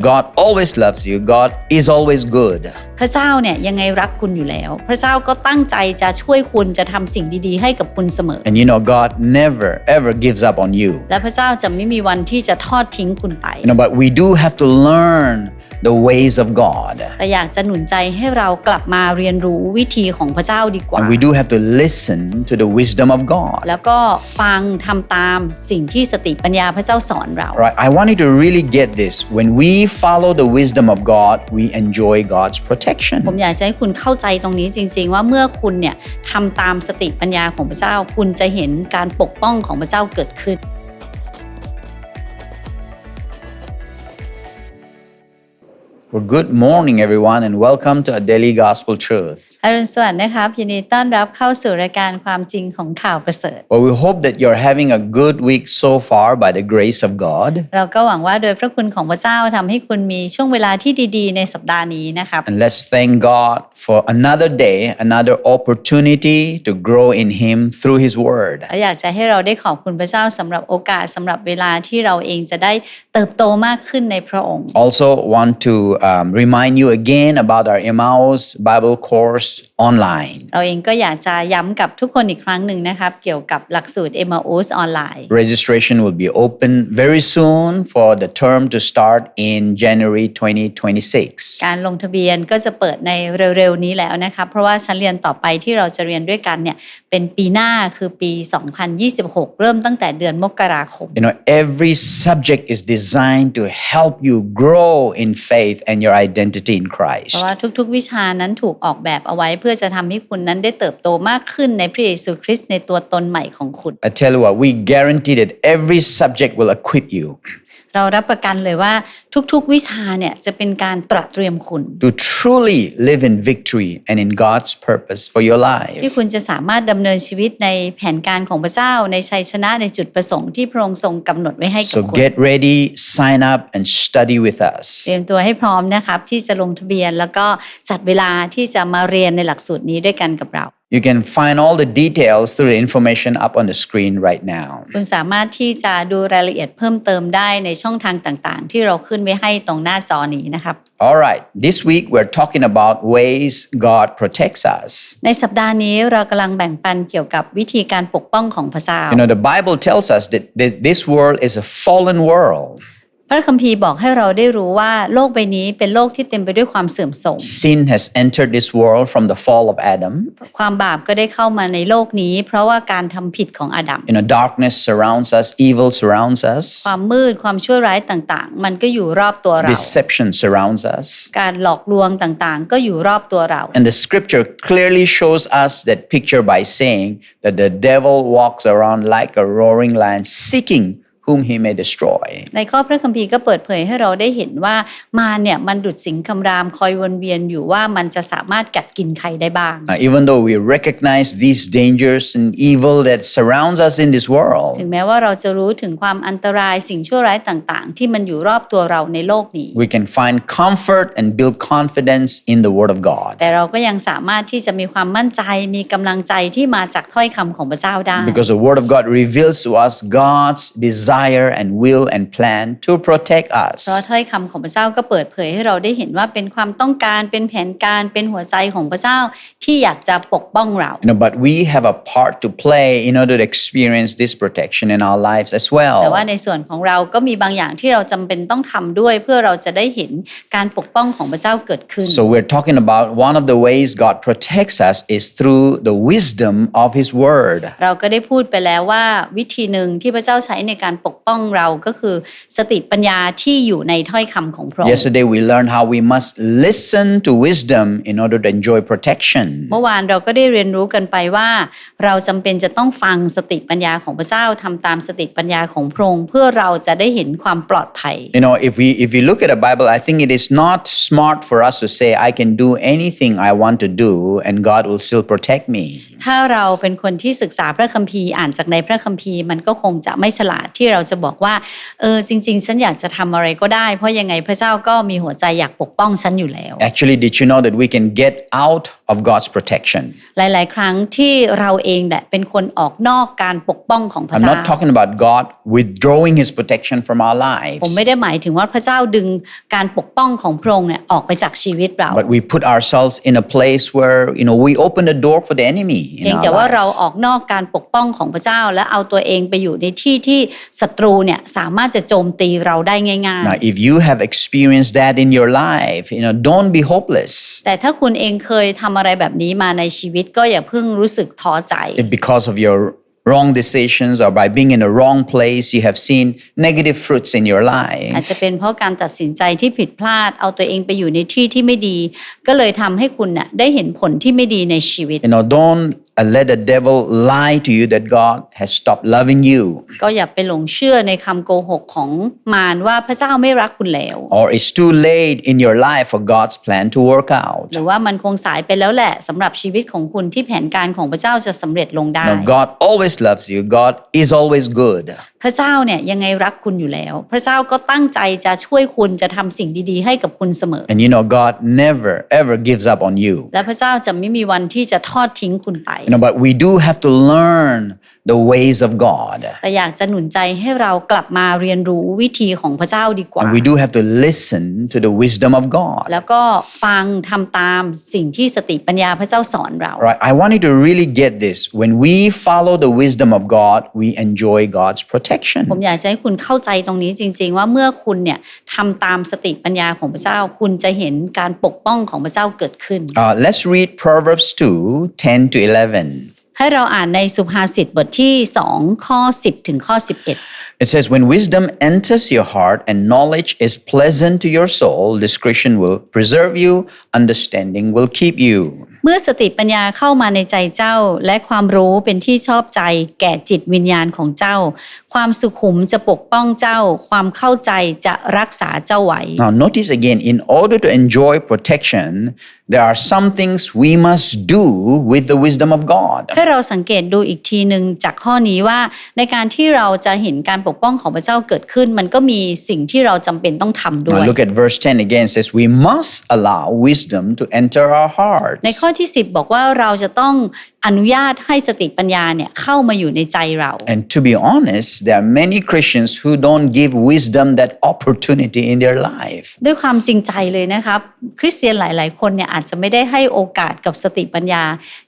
God always loves you. God is always good. พระเจ้าเนี่ยยังไงรักคุณอยู่แล้ว พระเจ้าก็ตั้งใจจะช่วยคุณจะทำสิ่งดีๆ ให้กับคุณเสมอ And you know, God never ever gives up on you. และพระเจ้าจะไม่มีวันที่จะทอดทิ้งคุณไป You know, but we do have to learn the ways of God. แต่อยากจะหนุนใจให้เรากลับมาเรียนรู้วิธีของพระเจ้าดีกว่า And we do have to listen to the wisdom of God. แล้วก็ฟังทำตามสิ่งที่สติปัญญาพระเจ้าสอนเรา Right? I want you to really get this. When we follow the wisdom of God, we enjoy God's protection. ผมอยากจะให้คุณเข้าใจตรงนี้จริง ๆ ว่าเมื่อคุณเนี่ยทำตามสติปัญญาของพระเจ้า คุณจะเห็นการปกป้องของพระเจ้าเกิดขึ้น Well, good morning, everyone, and welcome to a daily gospel truth. อรุณสวัสดิ์นะครับยินดีต้อนรับเข้าสู่รายการความจริงของข่าวประเสริฐ Well, we hope that you're having a good week so far by the grace of God. เราก็หวังว่าโดยพระคุณของพระเจ้าทำให้คุณมีช่วงเวลาที่ดีๆ ในสัปดาห์นี้นะครับ And let's thank God for another day, another opportunity to grow in Him through His Word. และอยากจะให้เราได้ขอบคุณพระเจ้าสำหรับโอกาสสำหรับเวลาที่เราเองจะได้เติบโตมากขึ้นในพระองค์ Also, want to um, remind you again about our Emmaus Bible course online. เราเองก็อยากจะย้ำกับทุกคนอีกครั้งหนึ่งนะครับ เกี่ยวกับหลักสูตร m อ o s ออนไลน์ Registration will be open very soon for the term to start in January 2026. การลงทะเบียนก็จะเปิดในเร็ว ๆ นี้แล้วนะครับ เพราะว่าชั้นเรียนต่อไปที่เราจะเรียนด้วยกันเนี่ยเป็นปีหน้าคือปี 2026 เริ่มตั้งแต่เดือนมกราคม You know, every subject is designed to help you grow in faith and your identity in เพ Christ. ราะว่าทุก ๆ วิชานั้นถูกออกแบบเอาไว้เพื่อจะทำให้คุณนั้นได้เติบโตมากขึ้นในพระเยซูคริสต์ในตัวตนใหม่ของคุณ I tell you what, we guarantee that every subject will equip you เรารับประกันเลยว่าทุกๆวิชาเนี่ยจะเป็นการตรัสเตรียมคุณ to truly live in victory and in God's purpose for your ที่ life. คุณจะสามารถดำเนินชีวิตในแผนการของพระเจ้าในชัยชนะในจุดประสงค์ที่พระองค์ทรงกำหนดไว้ให้กับ So คุณ get ready, sign up, and study with us. เตรียมตัวให้พร้อมนะครับที่จะลงทะเบียนแล้วก็จัดเวลาที่จะมาเรียนในหลักสูตรนี้ด้วยกันกับเรา You can find all the details through the information up on the screen right now. คุณสามารถที่จะดูรายละเอียดเพิ่มเติมได้ในช่องทางต่างๆ ที่เราขึ้นไว้ให้ตรงหน้าจอนี้นะครับ All right, this week we're talking about ways God protects us. ในสัปดาห์นี้เรากำลังแบ่งปันเกี่ยวกับวิธีการปกป้องของพระเจ้า You know, the Bible tells us that th- this world is a fallen world. พระคัมภีร์บอกให้เราได้รู้ว่าโลกใบนี้เป็นโลกที่เต็มไปด้วยความเสื่อมโทรม Sin has entered this world from the fall of Adam. ความบาปก็ได้เข้ามาในโลกนี้ เพราะว่าการทำผิดของอาดัม You know, darkness surrounds us, evil surrounds ค us, วามมืดความชั่วร้ายต่างๆ มันก็อยู่รอบตัวเรา deception surrounds us. การหลอกลวงต่างๆ ก็อยู่รอบตัวเรา And the scripture clearly shows us that picture by saying that the devil walks around like a roaring lion seeking whom he may destroy. ในข้อพระคัมภีร์ก็เปิดเผยให้เราได้เห็นว่ามารเนี่ยมันดุดสิงคำรามคอยวนเวียนอยู่ว่ามันจะสามารถกัดกินใครได้บ้าง Now, even though we recognize these dangers and evil that surrounds us in this ถึง world, แม้ว่าเราจะรู้ถึงความอันตรายสิ่งชั่วร้ายต่าง ๆ ที่มันอยู่รอบตัวเราในโลกนี้ we can find comfort and build confidence in the Word of God. แต่เราก็ยังสามารถที่จะมีความมั่นใจมีกำลังใจที่มาจากถ้อยคำของพระเจ้าได้ Because the Word of God reveals to us God's desire and will and plan to protect เพราะ us. ถ้อยคำของพระเจ้าก็เปิดเผยให้เราได้เห็นว่าเป็นความต้องการเป็นแผนการเป็นหัวใจของพระเจ้าที่อยากจะปกป้องเรา You know, but we have a part to play in order to experience this protection in our lives as แต่ว่า well. ในส่วนของเราก็มีบางอย่างที่เราจำเป็นต้องทำด้วย เพื่อเราจะได้เห็นการปกป้องของพระเจ้าเกิดขึ้น So we're talking about one of the ways God protects us is through the wisdom of His Word. เราก็ได้พูดไปแล้วว่าวิธีหนึ่งที่พระเจ้าใช้ในการปกป้องเราก็คือสติปัญญาที่อยู่ในถ้อยคำของพระองค์ Yesterday we learned how we must listen to wisdom in order to enjoy protection. เมื่อวานเราก็ได้เรียนรู้กันไปว่า เราจำเป็นจะต้องฟังสติปัญญาของพระเจ้าทำตามสติปัญญาของพระองค์เพื่อเราจะได้ห็นความปลอดภัย You know, if we if we look at the Bible, I think it is not smart for us to say I can do anything I want to do and God will still protect me. ถ้าเราเป็นคนที่ศึกษาพระคัมภีร์อ่านจากในพระคัมภีร์มันก็คงจะไม่ฉลาดที่เราจะบอกว่าเออจริง ๆ ฉันอยากจะทำอะไรก็ได้ เพราะยังไงพระเจ้าก็มีหัวใจอยากปกป้องฉันอยู่แล้ว Actually, did you know that we can get out of God's protection. หลาย ๆ ครั้งที่เราเองแหละเป็นคนออกนอกการปกป้องของพระ I'm เจ้า not talking about God withdrawing his protection from our ผม lives, ไม่ได้หมายถึงว่าพระเจ้าดึงการปกป้องของพระองค์เนี่ยออกไปจากชีวิตเรา but we put ourselves in a place where, you know, we open the door for the enemy เพีย in งแต่ our ว่าเรา lives. ออกนอกการปกป้องของพระเจ้า และเอาตัวเองไปอยู่ในที่ที่ศัตรูเนี่ยสามารถจะโจมตีเราได้ง่าย Now, if you have experienced that in your life, you know, don't be hopeless. ๆแต่ถ้าคุณเองเคยทำอะไรแบบนี้มาในชีวิตก็อย่าเพิ่งรู้สึกท้อใจ If because of your wrong decisions or by being in the wrong place, you have seen negative fruits in your อาจ life. จะเป็นเพราะการตัดสินใจที่ผิดพลาดเอาตัวเองไปอยู่ในที่ที่ไม่ดี ก็เลยทำให้คุณน่ะได้เห็นผลที่ไม่ดีในชีวิต You know, don't uh, let the devil lie to you that God has stopped loving you ก็อย่าไปหลงเชื่อในคำโกหกของมารว่าพระเจ้าไม่รักคุณแล้ว or it's too late in your life for God's plan to work out. หรือว่ามันคงสายไปแล้วแหละสำหรับชีวิตของคุณที่แผนการของพระเจ้าจะสำเร็จลงได้ No, God always loves you. God is always good. พระเจ้าเนี่ยยังไงรักคุณอยู่แล้ว พระเจ้าก็ตั้งใจจะช่วยคุณจะทำสิ่งดีๆ ให้กับคุณเสมอ And you know, God never, ever gives up on you. และพระเจ้าจะไม่มีวันที่จะทอดทิ้งคุณไป You know, but we do have to learn the ways of God. แต่อยากจะหนุนใจให้เรากลับมาเรียนรู้วิธีของพระเจ้าดีกว่า And we do have to listen to the wisdom of God. แล้วก็ฟังทำตามสิ่งที่สติปัญญาพระเจ้าสอนเรา Right? I want you to really get this. When we follow the wisdom of God, we enjoy God's ผม protection. อยากจะให้คุณเข้าใจตรงนี้จริง ๆ ว่าเมื่อคุณเนี่ยทำตามสติปัญญาของพระเจ้า คุณจะเห็นการปกป้องของพระเจ้าเกิดขึ้น Uh, let's read Proverbs 2 10 to 11. ให้เราอ่านในสุภาษิตบทที่2ข้อ10ถึงข้อ11 It says, When wisdom enters your heart and knowledge is pleasant to your soul, discretion will preserve you, understanding will keep you. เมื่อสติปัญญาเข้ามาในใจเจ้า และความรู้เป็นที่ชอบใจ แก่จิตวิญญาณของเจ้า ความสุขุมจะปกป้องเจ้า ความเข้าใจจะรักษาเจ้าไว้ Now, notice again, in order to enjoy protection, there are some things we must do with the wisdom of God. ให้เราสังเกตดูอีกทีหนึ่งจากข้อนี้ว่า ในการที่เราจะเห็นการปกป้องของพระเจ้าเกิดขึ้น มันก็มีสิ่งที่เราจำเป็นต้องทำด้ว Now, ย look at verse 10 again. It says, We must allow wisdom to enter our hearts. ในข้อที่ 10 บอกว่าเราจะต้องอนุญาตให้สติปัญญาเนี่ยเข้ามาอยู่ในใจเรา And to be honest, there are many Christians who don't give wisdom that opportunity in their life. ด้วยความจริงใจเลยนะครับ คริสเตียนหลาย ๆ คนเนี่ยอาจจะไม่ได้ให้โอกาสกับสติปัญญา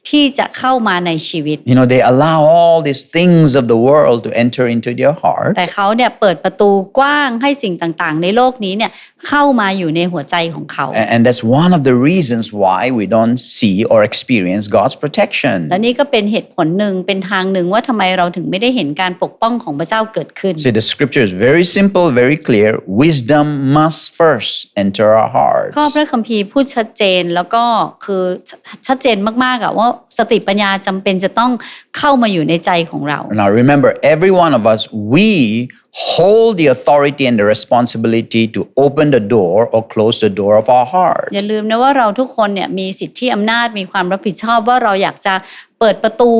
ที่จะเข้ามาในชีวิต You know, they allow all these things of the world to enter into their heart. แต่เขาเนี่ยเปิดประตูกว้างให้สิ่งต่าง ๆ ในโลกนี้เนี่ยเข้ามาอยู่ในหัวใจของเขา A- And that's one of the reasons why we don't see or experience God's protection. และนี่ก็เป็นเหตุผลหนึ่งเป็นทางหนึ่งว่าทำไมเราถึงไม่ได้เห็นการปกป้องของพระเจ้าเกิดขึ้น See, the scripture is very simple, very clear. Wisdom must first enter our hearts. ข้อพระคัมภีร์พูดชัดเจนแล้วก็คือชชัดเจนมากๆอะว่าสติปัญญาจำเป็นจะต้องเข้ามาอยู่ในใจของเรา Now, remember, every one of us, we hold the authority and the responsibility to open the door or close the door of our heart. อย่าลืมนะว่าเราทุกคนเนี่ยมีสิทธิอำนาจมีความรับผิดชอบว่าเราอยากจะ เปิดประตู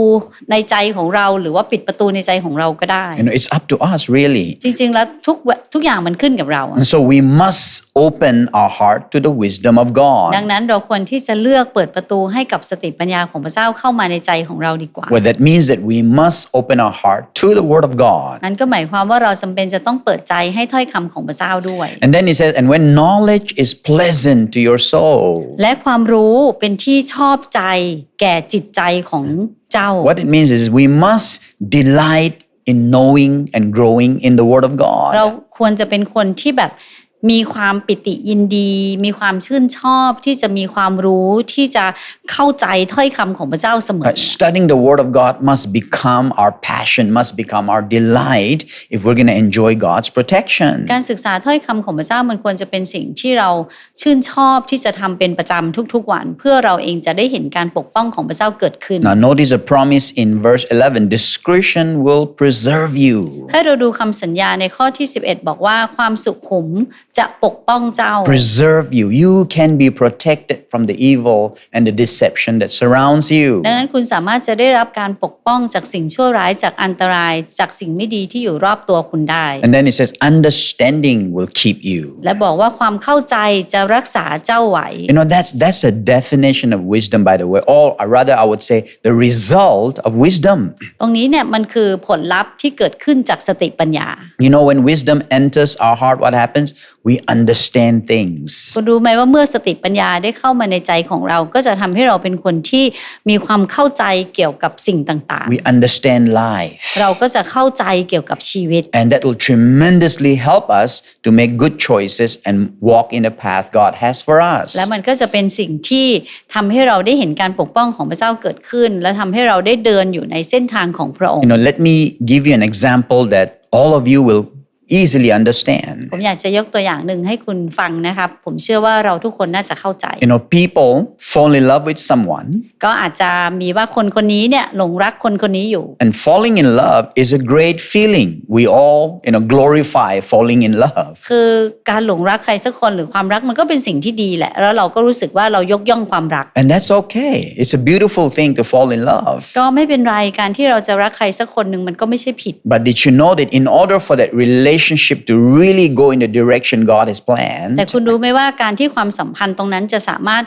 ในใจของเรา หรือว่าปิดประตูในใจของเราก็ได้ You know, it's up to us, really. จริงๆแล้วทุกเวทุกอย่างมันขึ้นกับเราอะ And so we must open our heart to the wisdom of ดัง God. นั้นเราควรที่จะเลือกเปิดประตูให้กับสติปัญญาของพระเจ้าเข้ามาในใจของเราดีกว่า Well, that means that we must open our heart to the word of God. นั่นก็หมายความว่าเราจำเป็นจะต้องเปิดใจให้ถ้อยคำของพระเจ้าด้วย And then he says, and when knowledge is pleasant to your soul, และความรู้เป็นที่ชอบใจแก่จิตใจของ เจ้า what it means is we must delight in knowing and growing in the word of เรา God. ควรจะเป็นคนที่แบบ มีความปิติยินดี มีความชื่นชอบที่จะมีความรู้ที่จะเข้าใจถ้อยคำของพระเจ้าเสมอ Right? Studying the word of God must become our passion, must become our delight if we're going to enjoy God's protection. การศึกษาถ้อยคำของพระเจ้ามันควรจะเป็นสิ่งที่เราชื่นชอบที่จะทำเป็นประจำทุกๆวัน เพื่อเราเองจะได้เห็นการปกป้องของพระเจ้าเกิดขึ้น Now, notice a promise in verse 11 discretion will preserve you. ให้เราดูคำสัญญาในข้อที่ 11 บอกว่าความสุขุมจะปกป้องเจ้า preserve you. You can be protected from the evil and the deception that surrounds you. ดังนั้นคุณสามารถจะได้รับการปกป้องจากสิ่งชั่วร้ายจากอันตรายจากสิ่งไม่ดีที่อยู่รอบตัวคุณได้ And then it says, understanding will keep you. และบอกว่าความเข้าใจจะรักษาเจ้าไว้ You know, that's that's a definition of wisdom, by the way, or rather, I would say the result of wisdom. ตรงนี้เนี่ยมันคือผลลัพธ์ที่เกิดขึ้นจากสติปัญญา You know, when wisdom enters our heart, what happens? We understand things. คุณรู้ไหมว่าเมื่อสติปัญญาได้เข้ามาในใจของเรา ก็จะทำให้เราเป็นคนที่มีความเข้าใจเกี่ยวกับสิ่งต่าง We understand life. ๆเราก็จะเข้าใจเกี่ยวกับชีวิต And that will tremendously help us to make good choices and walk in the path God has for us. และมันก็จะเป็นสิ่งที่ทำให้เราได้เห็นการปกป้องของพระเจ้าเกิดขึ้น และทำให้เราได้เดินอยู่ในเส้นทางของพระองค์ You know, let me give you an example that all of you will easily understand. ผมอยากจะยกตัวอย่างหนึ่งให้คุณฟังนะครับ ผมเชื่อว่าเราทุกคนน่าจะเข้าใจ You know, people fall in love with someone, ก็อาจจะมีว่าคนคนนี้เนี่ยหลงรักคนคนนี้อยู่ and falling in love is a great feeling. We all, you know, glorify falling in love. คือการหลงรักใครสักคนหรือความรักมันก็เป็นสิ่งที่ดีแหละ แล้วเราก็รู้สึกว่าเรายกย่องความรัก And that's okay. It's a beautiful thing to fall in love. ก็ไม่เป็นไรการที่เราจะรักใครสักคนหนึ่งมันก็ไม่ใช่ผิด But did you know that in order for that relationship to really go in the direction God has planned, แต่คุณรู้ไหมว่าการที่ความสัมพันธ์ตรงนั้นจะสามารถ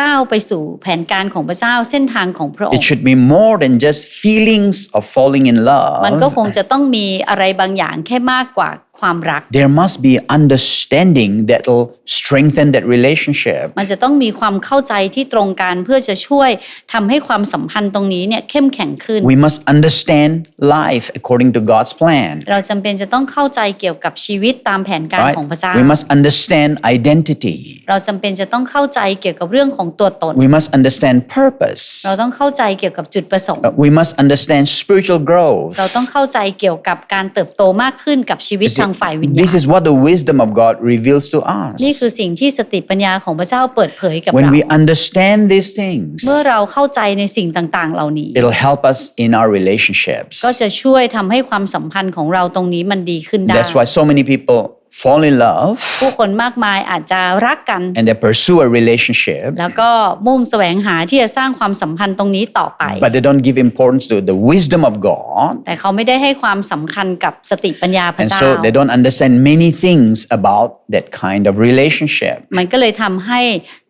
ก้าวไปสู่แผนการของพระเจ้าเส้นทางของพระอง it ค์ should be more than just feelings of falling in มันก็ love. คงจะต้องมีอะไรบางอย่างแค่มากกว่าความรัก There must be understanding that will strengthen that relationship. มันจะต้องมีความเข้าใจที่ตรงกันเพื่อจะช่วยทำให้ความสัมพันธ์ตรงนี้เนี่ยเข้มแข็งขึ้น We must understand life according to God's plan. เราจำเป็นจะต้องเข้าใจเกี่ยวกับชีวิตตามแผนการ Right? ของพระเจ้า We must understand identity. เราจำเป็นจะต้องเข้าใจเกี่ยวกับเรื่องของตัวตน We must understand purpose. เราต้องเข้าใจเกี่ยวกับจุดประสงค์ Uh, We must understand spiritual growth. เราต้องเข้าใจเกี่ยวกับการเติบโตมากขึ้นกับชีวิต See, ทางฝ่ายวิญญา This ณ is what the wisdom of God reveals to นี่ us. คือสิ่งที่สติปัญญาของพระเจ้าเปิดเผยกับ When เรา we understand these things, เมื่อเราเข้าใจในสิ่งต่างๆ เหล่านี้ it'll help us in our relationships. ก็จะช่วยทำให้ความสัมพันธ์ของเราตรงนี้มันดีขึ้นได้ That's why so many people fall in love ผู้คนมากมายอาจจะรักกัน and they pursue a relationship, แล้วก็มุ่งแสวงหาที่จะสร้างความสัมพันธ์ตรงนี้ต่อไป but they don't give importance to the wisdom of God. แต่เขาไม่ได้ให้ความสำคัญกับสติปัญญาพระ And เจ้า so they don't understand many things about that kind of relationship. มันก็เลยทำให้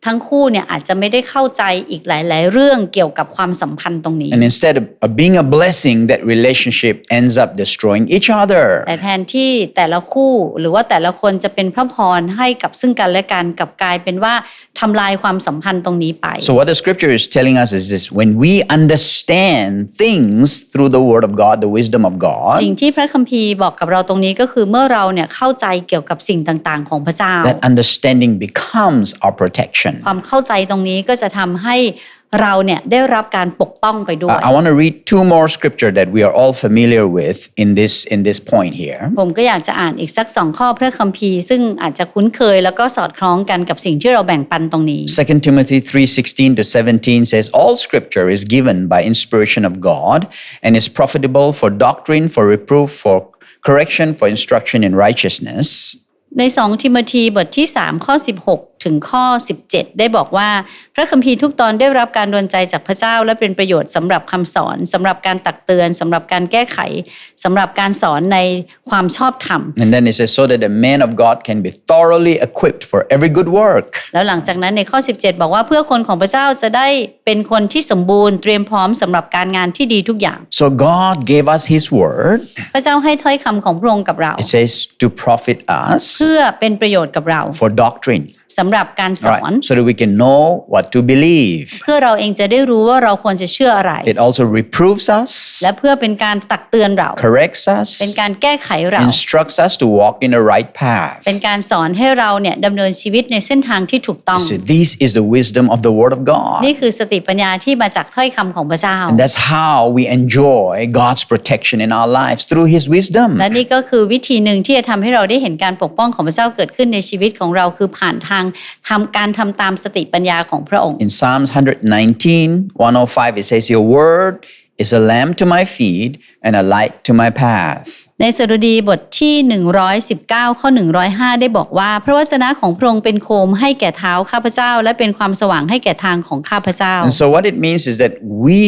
ทั้งคู่เนี่ยอาจจะไม่ได้เข้าใจอีกหลาย ๆ เรื่องเกี่ยวกับความสัมพันธ์ตรงนี้ And instead of, of being a blessing, that relationship ends up destroying each other. แต่แทนที่แต่ละคู่หรือว่าแต่ละคนจะเป็นพระพรให้กับซึ่งกันและกันกลับกลายเป็นว่าทำลายความสัมพันธ์ตรงนี้ไป So, what the scripture is telling us is this when we understand things through the word of God, the wisdom of God, สิ่งที่พระคัมภีร์บอกกับเราตรงนี้ก็คือเมื่อเราเนี่ยเข้าใจเกี่ยวกับสิ่งต่าง ๆ ของพระเจ้า that understanding becomes our protection. ความเข้าใจตรงนี้ก็จะทำให้เราเนี่ยได้รับการปกป้องไปด้วย I, I want to read two more scripture that we are all familiar with in this in this point here. ผมก็อยากจะอ่านอีกสักสองข้อพระคัมภีร์ซึ่งอาจจะคุ้นเคยแล้วก็สอดคล้องกันกับสิ่งที่เราแบ่งปันตรงนี้2 Timothy 3:16 to 17 says all scripture is given by inspiration of God and is profitable for doctrine, for reproof, for correction, for instruction in righteousness. ใน 2 ทิโมธีบทที่ 3 ข้อ 16 ถึงข้อ 17 ได้บอกว่า ระคัมภีร์ทุกตอนได้รับการดลใจจากพระเจ้า และเป็นประโยชน์สำหรับคำสอนสำหรับการตักเตือนสำหรับการแก้ไขสำหรับการสอนในความชอบธรรม And then it says so that the man of God can be thoroughly equipped for every good work. แล้วหลังจากนั้นในข้อ 17 บอกว่าเพื่อคนของพระเจ้าจะได้เป็นคนที่สมบูรณ์เตรียมพร้อมสำหรับการงานที่ดีทุกอย่าง So God gave us his word. พระเจ้าให้ถ้อยคำของพระองค์กับเรา It says to profit us เพื่อเป็นประโยชน์กับเรา for doctrine. สำหรับการสอน Right? So that we can know what to believe. เพื่อเราเองจะได้รู้ว่าเราควรจะเชื่ออะไร It also reproves us, และเพื่อเป็นการตักเตือนเรา corrects เป็น us, การแก้ไขเรา instructs us to walk in the right path. เป็นการสอนให้เราเนี่ยดำเนินชีวิตในเส้นทางที่ถูกต้อง So this is the wisdom of the word of God. นี่คือสติปัญญาที่มาจากถ้อยคำของพระเจ้า And that's how we enjoy God's protection in our lives through his wisdom. และนี่ก็คือวิธีหนึ่งที่จะทำให้เราได้เห็นการปกป้องของพระเจ้าเกิดขึ้นในชีวิตของเราคือผ่านทางทำการทำตามสติปัญญาของพระองค์ In Psalms 119, 105, it says, Your word is a lamp to my feet and a light to my path. ในสดุดีบทที่ 119 ข้อ 105 ได้บอกว่า พระวจนะของพระองค์เป็นโคมให้แก่เท้าข้าพเจ้า และเป็นความสว่างให้แก่ทางของข้าพเจ้า And so, what it means is that we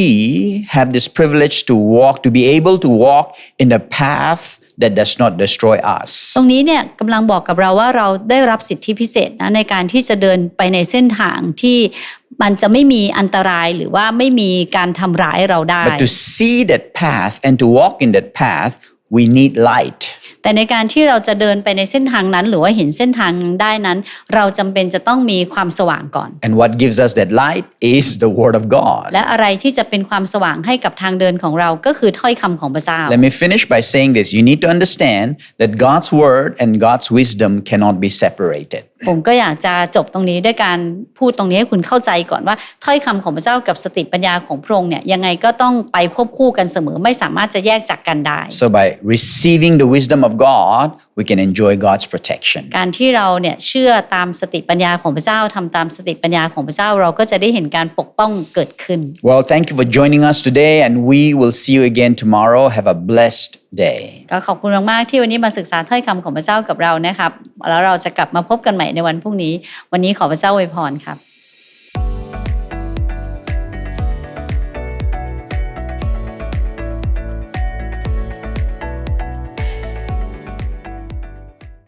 have this privilege to walk, to be able to walk in a path that does not destroy us. ตรงนี้เนี่ยกำลังบอกกับเราว่าเราได้รับสิทธิพิเศษนะในการที่จะเดินไปในเส้นทางที่มันจะไม่มีอันตรายหรือว่าไม่มีการทำร้ายเราได้ But to see that path and to walk in that path, we need light. แต่ในการที่เราจะเดินไปในเส้นทางนั้น หรือว่าเห็นเส้นทางได้นั้น เราจำเป็นจะต้องมีความสว่างก่อน And what gives us that light is the Word of God. และอะไรที่จะเป็นความสว่างให้กับทางเดินของเราก็คือถ้อยคำของพระเจ้า Let me finish by saying this. You need to understand that God's Word and God's wisdom cannot be separated. ผมก็อยากจะจบตรงนี้ด้วยการพูดตรงนี้ให้คุณเข้าใจก่อนว่าถ้อยคำของพระเจ้ากับสติปัญญาของพระองค์เนี่ยยังไงก็ต้องไปควบคู่กันเสมอไม่สามารถจะแยกจากกันได้ So, by receiving the wisdom of God, we can enjoy God's protection. การที่เราเนี่ยเชื่อตามสติปัญญาของพระเจ้าทำตามสติปัญญาของพระเจ้าเราก็จะได้เห็นการปกป้องเกิดขึ้น Well, thank you for joining us today, and we will see you again tomorrow. Have a blessed day. ก็ขอบคุณมากๆที่วันนี้มาศึกษาถ้อยคำของพระเจ้ากับเรานะครับแล้วเราจะกลับมาพบกันใหม่ในวันพรุ่งนี้ วันนี้ขอพระเจ้าอวยพรครับ